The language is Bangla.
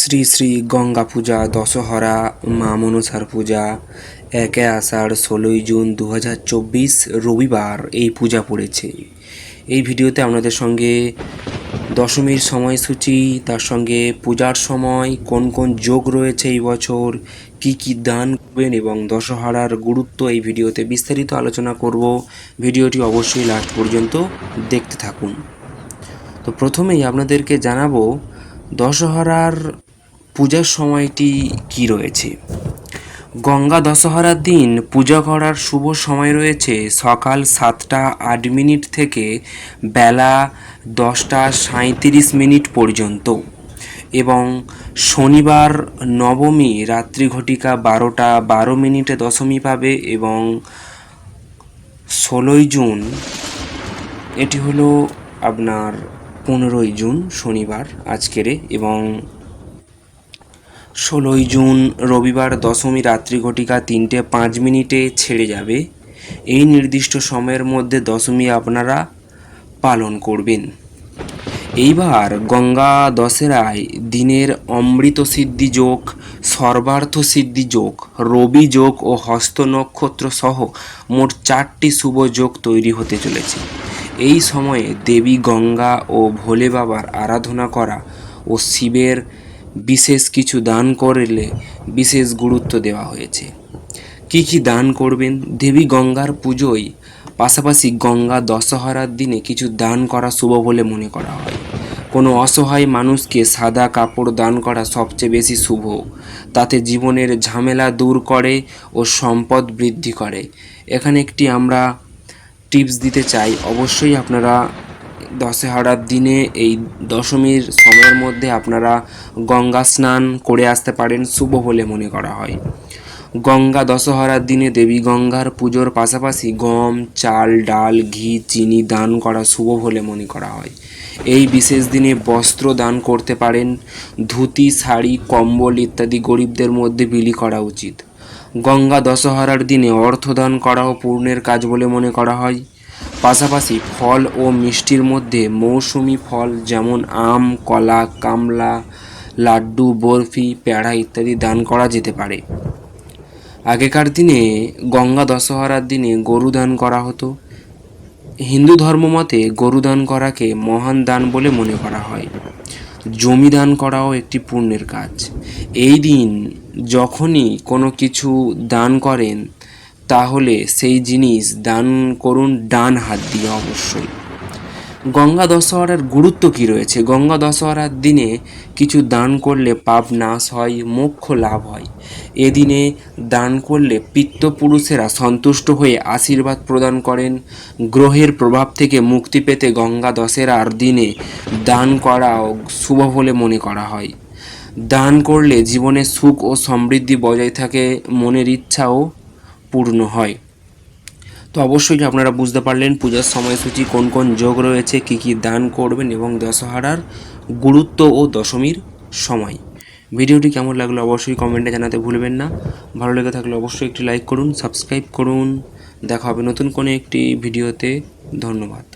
শ্রী শ্রী গঙ্গা পূজা, দশহরা, মা মনসার পূজা, একে আষাঢ় ষোলোই জুন দু হাজার চব্বিশ রবিবার এই পূজা পড়েছে। এই ভিডিওতে আপনাদের সঙ্গে দশমীর সময়সূচি, তার সঙ্গে পূজার সময়, কোন কোন যোগ রয়েছে এই বছর, কি কি দান করবেন এবং দশহরার গুরুত্ব এই ভিডিওতে বিস্তারিত আলোচনা করব। ভিডিওটি অবশ্যই লাস্ট পর্যন্ত দেখতে থাকুন। তো প্রথমেই আপনাদেরকে জানাব, দশহরার পূজার সময়টি কি রয়েছে? গঙ্গা দশহরার দিন পূজা করার শুভ সময় রয়েছে সকাল সাতটা আট মিনিট থেকে বেলা দশটা সাঁইত্রিশ মিনিট পর্যন্ত এবং শনিবার নবমী রাত্রি ঘটিকা বারোটা বারো মিনিটে দশমী পাবে এবং ষোলোই জুন, এটি হলো আপনার পনেরোই জুন শনিবার আজকেরে এবং ষোলোই জুন রবিবার দশমী রাত্রি ঘটিকা তিনটে পাঁচ মিনিটে ছেড়ে যাবে। এই নির্দিষ্ট সময়ের মধ্যে দশমী আপনারা পালন করবেন। এইবার গঙ্গা দশেরায় দিনের অমৃত সিদ্ধি যোগ, সর্বার্থ সিদ্ধি যোগ, রবি যোগ ও হস্ত নক্ষত্র সহ মোট চারটি শুভ যোগ তৈরি হতে চলেছে। এই সময়ে দেবী গঙ্গা ও ভোলে বাবার আরাধনা করা ও শিবের বিশেষ কিছু দান করলে বিশেষ গুরুত্ব দেওয়া হয়েছে। কি কি দান করবেন? দেবী গঙ্গার পুজোয় পাশাপাশি গঙ্গা দশহরার দিনে কিছু দান করা শুভ বলে মনে করা হয়। কোনো অসহায় মানুষকে সাদা কাপড় দান করা সবচেয়ে বেশি শুভ। তাতে জীবনের ঝামেলা দূর করে ও সম্পদ বৃদ্ধি করে। এখানে একটি আমরা টিপস দিতে চাই। অবশ্যই আপনারা দশহরার দিনে এই দশমীর সময়ের মধ্যে আপনারা গঙ্গা স্নান করে আসতে পারেন, শুভ বলে মনে করা হয়। গঙ্গা দশহরার দিনে দেবী গঙ্গার পুজোর পাশাপাশি গম, চাল, ডাল, ঘি, চিনি দান করা শুভ বলে মনে করা হয়। এই বিশেষ দিনে বস্ত্র দান করতে পারেন, ধুতি, শাড়ি, কম্বল ইত্যাদি গরিবদের মধ্যে বিলি করা উচিত। গঙ্গা দশহরার দিনে অর্থদান করাও পূর্ণের কাজ বলে মনে করা হয়। পাশাপাশি ফল ও মিষ্টির মধ্যে মৌসুমি ফল যেমন আম, কলা, কামলা, লাড্ডু, বরফি, পেড়া ইত্যাদি দান করা যেতে পারে। আগেকার দিনে গঙ্গা দশহরার দিনে গরু দান করা হতো। হিন্দু ধর্ম মতে গরু দান করাকে মহান দান বলে মনে করা হয়। জমি দান করাও একটি পুণ্যের কাজ। এই দিন যখনই কোনো কিছু দান করেন তাহলে সেই জিনিস দান করুন ডান হাত দিয়ে অবশ্যই। গঙ্গা দশহরার গুরুত্ব কি রয়েছে? গঙ্গা দশহরার দিনে কিছু দান করলে পাপ নাশ হয়, মোক্ষ লাভ হয়। এদিনে দান করলে পিত্তপুরুষেরা সন্তুষ্ট হয়ে আশীর্বাদ প্রদান করেন। গ্রহের প্রভাব থেকে মুক্তি পেতে গঙ্গা দশেরার দিনে দান করাও শুভ বলে মনে করা হয়। দান করলে জীবনে সুখ ও সমৃদ্ধি বজায় থাকে, মনের ইচ্ছাও পূর্ণ হয়। তো অবশ্যই আপনারা বুঝতে পারলেন পূজার সময়সূচি কোন কোন যোগ রয়েছে, কি কি দান করবেন এবং দশহারার গুরুত্ব ও দশমীর সময়। ভিডিওটি কেমন লাগল অবশ্যই কমেন্টে জানাতে ভুলবেন না। ভালো লেগে থাকলে অবশ্যই একটি লাইক করুন সাবস্ক্রাইব করুন। দেখা হবে নতুন কোনো একটি ভিডিওতে। ধন্যবাদ।